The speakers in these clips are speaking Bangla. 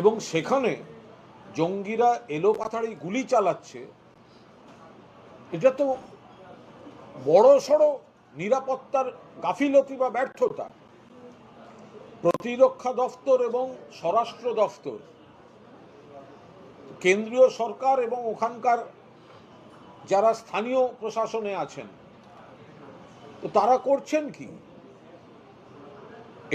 এবং সেখানে জঙ্গিরা এলো পাথাড়ি গুলি চালাচ্ছে। এটা তো বড় সড়ো নিরাপত্তার গাফিলতি বা ব্যর্থতা। প্রতিরক্ষা দফতর এবং স্বরাষ্ট্র দফতর, কেন্দ্রীয় সরকার এবং ওখানকার যারা স্থানীয় প্রশাসনে আছেন, তো তারা করছেন কি?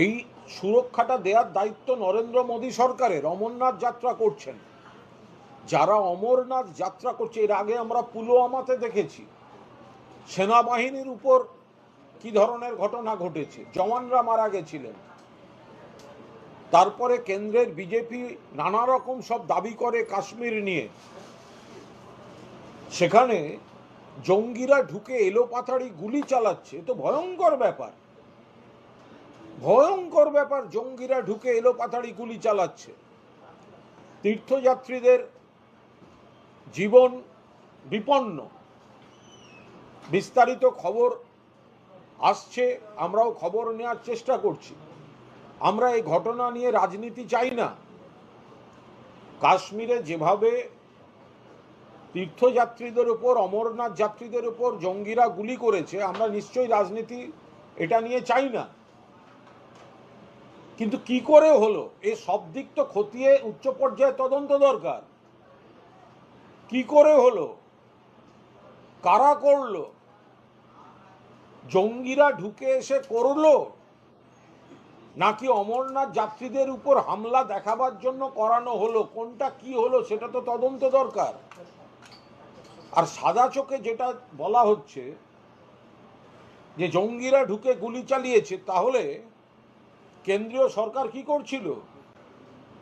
এই সুরক্ষাটা দেওয়ার দায়িত্ব নরেন্দ্র মোদী সরকারের। অমরনাথ যাত্রা করছেন। যারা অমরনাথ যাত্রা করছে, এর আগে আমরা পুলওয়ামাতে দেখেছি। সেনাবাহিনীর উপর কি ধরনের ঘটনা ঘটেছে? জওয়ানরা মারা গেছিলেন। তারপরে কেন্দ্রের বিজেপি নানা রকম সব দাবি করে কাশ্মীর নিয়ে। সেখানে জঙ্গিরা ঢুকে এলো পাথাড়ি গুলি চালাচ্ছে। তো ভয়ঙ্কর ব্যাপার। ভয়ঙ্কর ব্যাপার, জঙ্গিরা ঢুকে এলো পাথাড়ি গুলি চালাচ্ছে। তীর্থযাত্রীদের জীবন বিপন্ন। বিস্তারিত খবর আসছে, আমরাও খবর নেওয়ার চেষ্টা করছি। আমরা এই ঘটনা নিয়ে রাজনীতি চাই না। কাশ্মীরে যেভাবে তীর্থযাত্রীদের উপর অমরনাথ যাত্রীদের উপর জঙ্গিরা গুলি করেছে, আমরা নিশ্চয়ই রাজনীতি এটা নিয়ে চাই না। কিন্তু কি করে হলো? এই সব দিক তো খতিয়ে উচ্চ পর্যায়ে তদন্ত দরকার। কি করে হলো? কারা করল? জঙ্গিরা ঢুকে এসে করল? নাকি অমরনাথ যাত্রীদের উপর হামলা দেখাবার জন্য করানো হলো? কোনটা কি হলো সেটা তো তদন্ত দরকার। আর সাদা চোখে যেটা বলা হচ্ছে যে জঙ্গিরা ঢুকে গুলি চালিয়েছে, তাহলে কেন্দ্রীয় সরকার কি করছিল?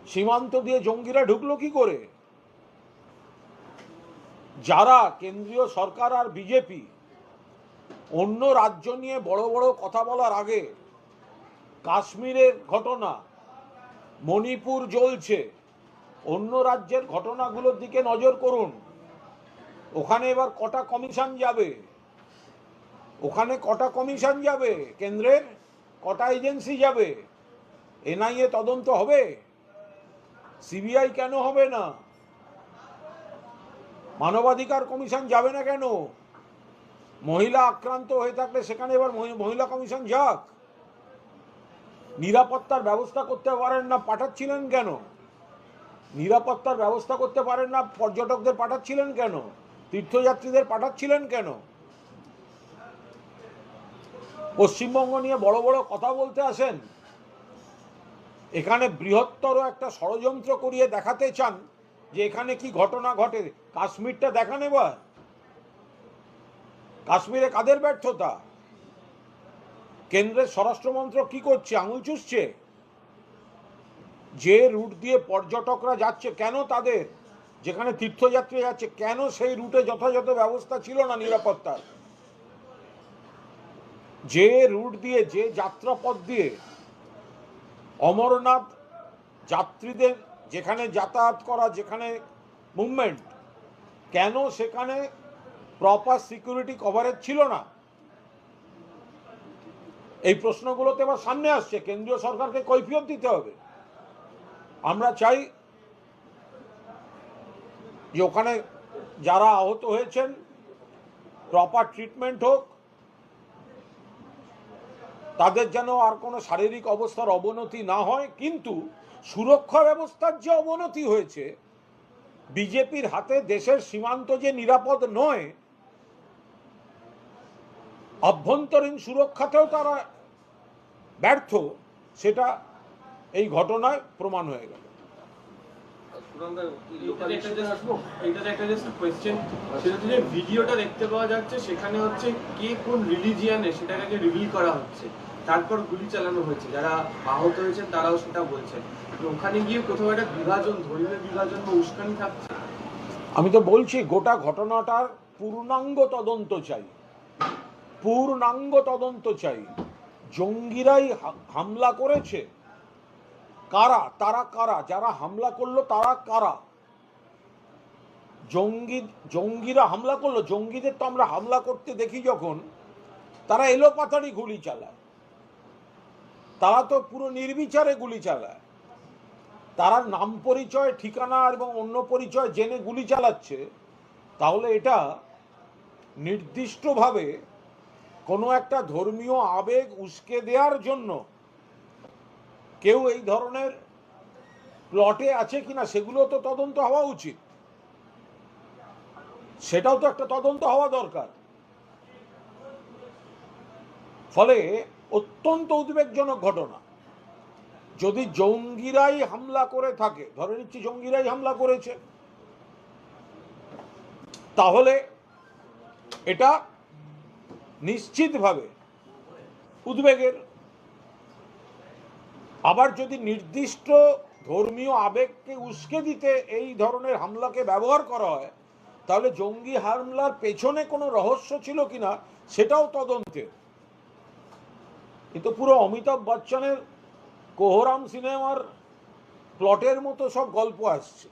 সীমান্ত দিয়ে জঙ্গিরা ঢুকলো কি করে? যারা কেন্দ্রীয় সরকার আর বিজেপি অন্য রাজ্য নিয়ে বড় বড় কথা বলার আগে কাশ্মীরের ঘটনা, মণিপুর জ্বলছে, অন্য রাজ্যের ঘটনাগুলোর দিকে নজর করুন। ওখানে এবার কটা কমিশন যাবে? ওখানে কটা কমিশন যাবে? কেন্দ্রের কটা এজেন্সি যাবে? এনআইএ তদন্ত হবে? সিবিআই কেন হবে না? মানবাধিকার কমিশন যাবে না কেন? মহিলা আক্রান্ত হয়ে থাকলে সেখানে এবার মহি- মহিলা কমিশন যাক। নিরাপত্তার ব্যবস্থা করতে পারেন না, পাঠাচ্ছিলেন কেন? নিরাপত্তার ব্যবস্থা করতে পারেন না, পর্যটকদের পাঠাচ্ছিলেন কেন? তীর্থযাত্রীদের পাঠাচ্ছিলেন কেন? পশ্চিমবঙ্গ নিয়ে বড় বড় কথা বলতে আসেন। এখানে বৃহত্তর একটা ষড়যন্ত্র করিয়ে দেখাতে চান যে এখানে কি ঘটনা ঘটে। কাশ্মীরটা দেখান এবার কাশ্মীরে কাদের ব্যর্থতা? কেন্দ্রের স্বরাষ্ট্রমন্ত্রক কি করছে? আঙুল চুষছে? যে রুট দিয়ে পর্যটকরা যাচ্ছে, কেন তাদের? যেখানে তীর্থযাত্রী যাচ্ছে, কেন সেই রুটে যথাযথ ব্যবস্থা ছিল না নিরাপত্তার? যে রুট দিয়ে, যে যাত্রাপথ দিয়ে অমরনাথ যাত্রীদের যেখানে যাতায়াত করা, যেখানে মুভমেন্ট কেন সেখানে প্রপার সিকিউরিটি কভারেজ ছিল না? এই প্রশ্নগুলোতে এবার সামনে আসছে। কেন্দ্রীয় সরকারকে কৈফিয়ত দিতে হবে। আমরা চাই যে ওখানে যারা আহত হয়েছেন প্রপার ট্রিটমেন্ট হোক তাদের যেন আর কোনো শারীরিক অবস্থার অবনতি না হয়, কিন্তু সুরক্ষা ব্যবস্থার যে অবনতি হয়েছে, বিজেপির হাতে দেশের সীমান্ত যে নিরাপদ নয়, অভ্যন্তরীণ সুরক্ষাতেও তারা ব্যর্থ, সেটা এই ঘটনায় প্রমাণ হয়ে গেল এইটাতে একটা just- এইটাতে একটা জাস্ট কোয়েশ্চেন সেটা হচ্ছে যে ভিডিওটা দেখতে পাওয়া যাচ্ছে সেখানে হচ্ছে কে কোন রিলিজিয়ানে সেটাকে রিভিল করা হচ্ছে। তারপর গুলি চালানো হয়েছে। যারা আহত হয়েছেন তারাও সেটা বলছেন। ওখানে গিয়ে কোথাও একটা বিভাজন ধর্মীয় বিভাজন বা উস্কানি থাকছে। আমি তো বলছি গোটা ঘটনাটার পূর্ণাঙ্গ তদন্ত চাই। পূর্ণাঙ্গ তদন্ত চাই। জঙ্গিরাই হামলা করেছে কারা? তারা কারা? যারা হামলা করল, তারা কারা? জঙ্গি, জঙ্গিরা হামলা করল। জঙ্গিদের তো আমরা হামলা করতে দেখি যখন, তারা এলো পাতাড়ি গুলি চালায়। তারা তো পুরো নির্বিচারে গুলি চালায়। তারা নাম পরিচয়, ঠিকানা এবং অন্য পরিচয় জেনে গুলি চালাচ্ছে। তাহলে এটা নির্দিষ্টভাবে কোনো একটা ধর্মীয় আবেগ উস্কে দেওয়ার জন্য কেউ এই ধরনের প্লটে আছে কিনা সেগুলো তো তদন্ত হওয়া উচিত। সেটাও তো একটা তদন্ত হওয়া দরকার। ফলে অত্যন্ত উদ্বেগজনক ঘটনা। যদি জঙ্গিরাই হামলা করে থাকে, ধরে নিচ্ছি জঙ্গিরাই হামলা করেছে, তাহলে এটা নিশ্চিতভাবে উদ্বেগের আবার যদি নির্দিষ্ট ধর্মীয় আবেগকে উস্কে দিতে এই ধরনের হামলাকে ব্যবহার করা হয়, তাহলে জঙ্গি হামলার পেছনে কোনো রহস্য ছিল কিনা সেটাও তদন্তের কিন্তু পুরো অমিতাভ বচ্চনের কোহরাম সিনেমার প্লটের মতো সব গল্প আসছে।